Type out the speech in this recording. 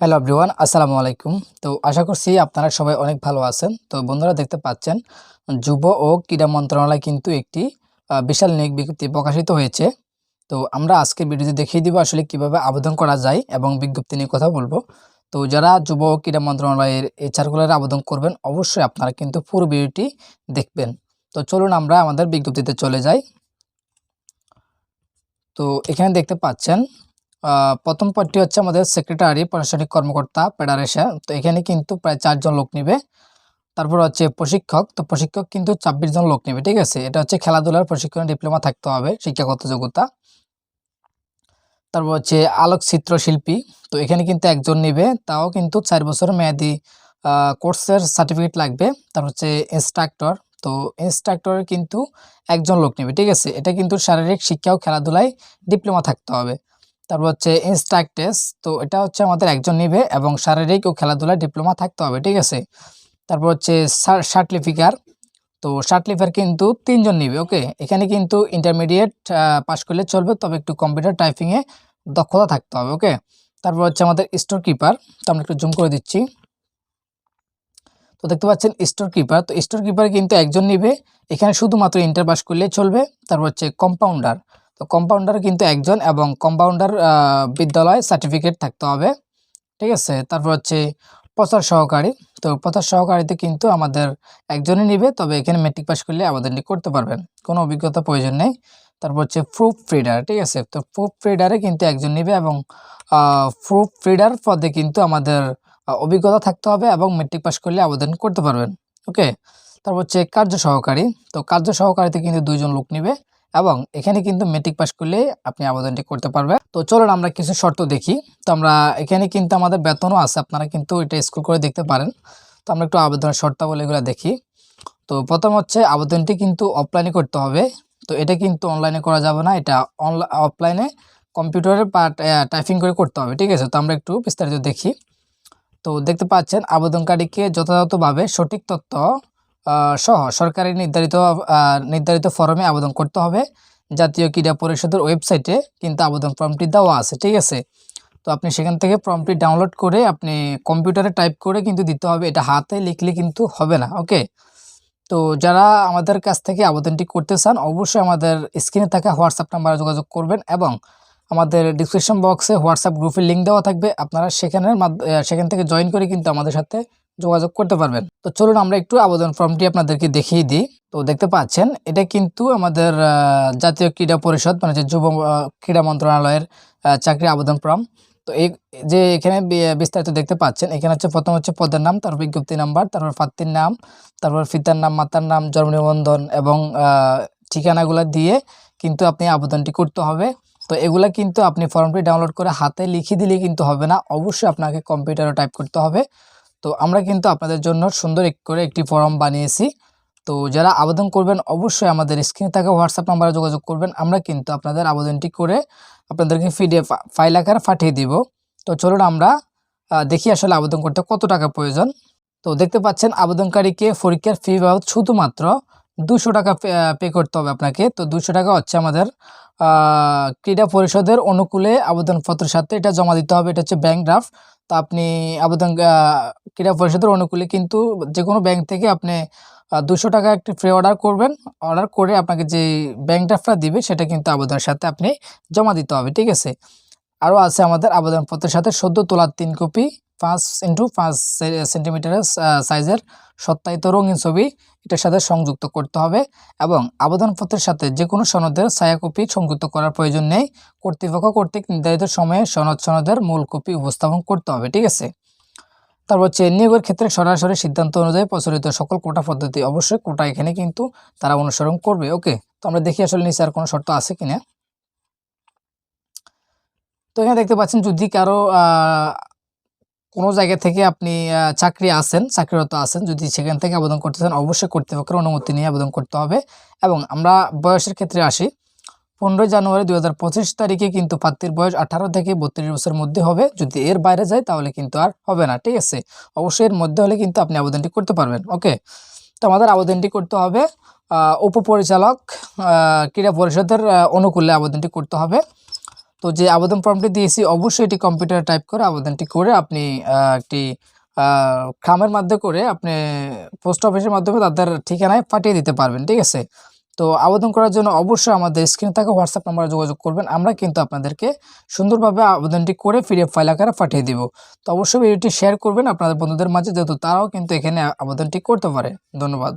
Hello everyone আসসালামু আলাইকুম। তো আশা করছি আপনারা সবাই অনেক ভালো আছেন। তো বন্ধুরা দেখতে পাচ্ছেন, যুব ও ক্রীড়া মন্ত্রণালয় কিন্তু একটি বিশাল নিয়োগ বিজ্ঞপ্তি প্রকাশিত হয়েছে। তো আমরা আজকে ভিডিওতে দেখিয়ে দিব আসলে কীভাবে আবেদন করা যায় এবং বিজ্ঞপ্তি নিয়ে কথা বলব। তো যারা যুব ও ক্রীড়া মন্ত্রণালয়ের এই সার্কুলারে আবেদন করবেন, অবশ্যই আপনারা কিন্তু পুরো ভিডিওটি দেখবেন। তো চলুন আমরা আমাদের বিজ্ঞপ্তিতে চলে যাই। তো এখানে দেখতে পাচ্ছেন প্রথম পদটি হচ্ছে আমাদের সেক্রেটারি প্রশাসনিক কর্মকর্তা ফেডারেশন তো এখানে কিন্তু প্রায় চারজন লোক নেবে। তারপর হচ্ছে প্রশিক্ষক, তো প্রশিক্ষক কিন্তু ছাব্বিশ জন লোক নেবে, ঠিক আছে? এটা হচ্ছে খেলাধুলার প্রশিক্ষণে ডিপ্লোমা থাকতে হবে, শিক্ষাগত যোগ্যতা। তারপর হচ্ছে আলোকচিত্র শিল্পী, তো এখানে কিন্তু একজন নেবে, তাও কিন্তু চার বছর মেয়াদি কোর্সের সার্টিফিকেট লাগবে। তারপর হচ্ছে ইনস্ট্রাক্টর তো ইনস্ট্রাক্টরের কিন্তু একজন লোক নেবে, ঠিক আছে? এটা কিন্তু শারীরিক শিক্ষা ও খেলাধুলায় ডিপ্লোমা থাকতে হবে। তারপর হচ্ছে ইনস্ট্রাক্টেস তো এটা হচ্ছে আমাদের একজন নিবে এবং শারীরিক ও খেলাধুলায় ডিপ্লোমা থাকতে হবে, ঠিক আছে? তারপর হচ্ছে সার্টিফিকার তো সার্টিফিকার কিন্তু তিনজন নিবে ওকে এখানে কিন্তু ইন্টারমিডিয়েট পাস করলে চলবে, তবে একটু কম্পিউটার টাইপিংয়ে দক্ষতা থাকতে হবে ওকে তারপর হচ্ছে আমাদের স্টোর কিপার তো আমরা একটু জুম করে দিচ্ছি। তো দেখতে পাচ্ছেন স্টোর কিপার তো স্টোর কিপার কিন্তু একজন নিবে, এখানে শুধুমাত্র ইন্টার পাস করলেই চলবে, তারপর হচ্ছে কম্পাউন্ডার তো কম্পাউন্ডার কিন্তু একজন এবং কম্পাউন্ডার বিদ্যালয় সার্টিফিকেট থাকতে হবে। ঠিক আছে? তারপর হচ্ছে প্রচার সহকারী। তো প্রচার সহকারীতে কিন্তু আমাদের একজনই নিবে, তবে এখানে মেট্রিক পাস করলে আবেদনটি করতে পারবেন কোনো অভিজ্ঞতা প্রয়োজন নেই। তারপর হচ্ছে প্রুফ রিডার ঠিক আছে? তো প্রুফ রিডারে কিন্তু একজন নিবে এবং প্রুফ রিডার পদে কিন্তু আমাদের অভিজ্ঞতা থাকতে হবে এবং মেট্রিক পাস করলে আবেদন করতে পারবেন। ওকে তারপর হচ্ছে কার্য সহকারী। তো কার্য সহকারীতে কিন্তু দুইজন লোক নিবে। এবং এখানে কিন্তু মেট্রিক পাস করলে আপনি আবেদনটি করতে পারবেন। তো চলুন আমরা কিছু শর্ত দেখি। তো আমরা এখানে কিন্তু আমাদের বেতনও আছে, আপনারা কিন্তু এটা স্কুল করে দেখতে পারেন। তো আমরা একটু আবেদনের শর্তাবলী এগুলো দেখি। তো প্রথম হচ্ছে আবেদনটি কিন্তু অফলাইনে করতে হবে। তো এটা কিন্তু অনলাইনে করা যাবে না, এটা অফলাইনে কম্পিউটারে বা টাইপিং করে করতে হবে, ঠিক আছে? তো আমরা একটু বিস্তারিত দেখি। তো দেখতে পাচ্ছেন, আবেদনকারীকে যথাযথভাবে সঠিক তথ্য সহ সরকারি নির্ধারিত নির্ধারিত ফরমে আবেদন করতে হবে। জাতীয় ক্রীড়া পরিষদের ওয়েবসাইটে কিন্তু আবেদন ফর্মটি দেওয়া আছে, ঠিক আছে? তো আপনি সেখান থেকে ফর্মটি ডাউনলোড করে আপনি কম্পিউটারে টাইপ করে কিন্তু দিতে হবে। এটা হাতে লিখলে কিন্তু হবে না ওকে তো যারা আমাদের কাছ থেকে আবেদনটি করতে চান, অবশ্যই আমাদের স্ক্রিনে থাকা হোয়াটসঅ্যাপ নাম্বারে যোগাযোগ করবেন এবং আমাদের ডিসক্রিপশন বক্সে হোয়াটসঅ্যাপ গ্রুপের লিঙ্ক দেওয়া থাকবে। আপনারা সেখানের সেখান থেকে জয়েন করে কিন্তু আমাদের সাথে যোগাযোগ করতে পারবেন। তো চলুন আমরা একটু আবেদন ফর্মটি আপনাদেরকে দেখিয়ে দিই। তো দেখতে পাচ্ছেন, এটা কিন্তু আমাদের জাতীয় ক্রীড়া পরিষদ মানে যে যুব ক্রীড়া মন্ত্রণালয়ের চাকরি আবেদন ফর্ম। তো এই, যে এখানে বিস্তারিত দেখতে পাচ্ছেন, এখানে হচ্ছে প্রথম হচ্ছে পদের নাম, তারপর বিজ্ঞপ্তি নাম্বার, তারপর প্রার্থীর নাম, তারপর পিতার নাম, মাতার নাম, জন্ম নিবন্ধন এবং ঠিকানাগুলো দিয়ে কিন্তু আপনি আবেদনটি করতে হবে। তো এগুলা কিন্তু আপনি ফর্মটি ডাউনলোড করে হাতে লিখে দিলে কিন্তু হবে না। অবশ্যই আপনাকে কম্পিউটারে টাইপ করতে হবে। তো আমরা কিন্তু আপনাদের জন্য সুন্দর এক করে একটি ফর্ম বানিয়েছি। তো যারা আবেদন করবেন, অবশ্যই আমাদের স্ক্রিনে থাকা হোয়াটসঅ্যাপ নাম্বারে যোগাযোগ করবেন। আমরা কিন্তু আপনাদের আবেদনটি করে আপনাদেরকে পিডিএফ ফাইল আকারে পাঠিয়ে দিব। তো চলুন আমরা দেখি আসলে আবেদন করতে কত টাকা প্রয়োজন। তো দেখতে পাচ্ছেন, আবেদনকারীকে পরীক্ষার ফি বাবদ শুধুমাত্র দুশো টাকা পে করতে হবে আপনাকে। তো দুশো টাকা হচ্ছে আমাদের ক্রীড়া পরিষদের অনুকূলে আবেদনপত্রের সাথে এটা জমা দিতে হবে। এটা হচ্ছে ব্যাংক ড্রাফট তো আপনি আবেদন ক্রীড়া পরিষদের অনুকূলে কিন্তু যে কোনো ব্যাংক থেকে আপনি দুশো টাকা একটি ফ্রি অর্ডার করবেন। অর্ডার করে আপনাকে যে ব্যাংক ড্রাফটটা দিবে সেটা কিন্তু আবেদনের সাথে আপনি জমা দিতে হবে, ঠিক আছে? আরও আছে আমাদের আবেদনপত্রের সাথে সদ্য তোলার তিন কপি পাঁচ ইন্টু পাঁচ সেন্টিমিটারের সাইজের সত্যায়িত রঙিন ছবি এটার সাথে সংযুক্ত করতে হবে এবং আবেদনপত্রের সাথে যে কোনো সনদের ছায়া কপি সংযুক্ত করার প্রয়োজন নেই। কর্তৃপক্ষ কর্তৃক নির্ধারিত সময়ে সনদ সনদের মূল কপি উপস্থাপন করতে হবে, ঠিক আছে? তারপর হচ্ছে নিয়োগের ক্ষেত্রে সরাসরি সিদ্ধান্ত অনুযায়ী প্রচলিত সকল কোটা পদ্ধতি অবশ্যই কোটা এখানে কিন্তু তারা অনুসরণ করবে, ওকে? তো আমরা দেখি আসলে নিচে আর কোনো শর্ত আছে কিনা। তো এখানে দেখতে পাচ্ছেন যদি কারও কোনো জায়গা থেকে আপনি চাকরি আছেন, চাকরিরত আছেন, যদি সেখান থেকে আবেদন করতে চান, অবশ্যই কর্তৃপক্ষের অনুমতি নিয়ে আবেদন করতে হবে। এবং আমরা বয়সের ক্ষেত্রে আসি। পনেরোই জানুয়ারি দু হাজার পঁচিশ তারিখে কিন্তু প্রার্থীর বয়স আঠারো থেকে বত্রিশ বছরের মধ্যে হবে। যদি এর বাইরে যায়, তাহলে কিন্তু আর হবে না, ঠিক আছে? অবশ্যই এর মধ্যে হলে কিন্তু আপনি আবেদনটি করতে পারবেন, ওকে? তো আমাদের আবেদনটি করতে হবে উপপরিচালক ক্রীড়া পরিষদের অনুকূলে আবেদনটি করতে হবে। তো যে আবেদন ফর্মটি দিয়েছি, অবশ্যই এটি কম্পিউটারে টাইপ করে আবেদনটি করে আপনি একটি খামের মাধ্যমে করে আপনি পোস্ট অফিসের মাধ্যমে তাদের ঠিকানায় পাঠিয়ে দিতে পারবেন, ঠিক আছে? তো আবেদন করার জন্য অবশ্যই আমাদের স্ক্রিনে থাকা হোয়াটসঅ্যাপ নাম্বারে যোগাযোগ করবেন, আমরা কিন্তু আপনাদেরকে সুন্দরভাবে আবেদনটি করে পিডিএফ ফাইল আকারে পাঠিয়ে দিব। তো অবশ্যই ভিডিওটি শেয়ার করবেন আপনাদের বন্ধুদের মাঝে যেহেতু তারাও কিন্তু এখানে আবেদনটি করতে পারে। ধন্যবাদ।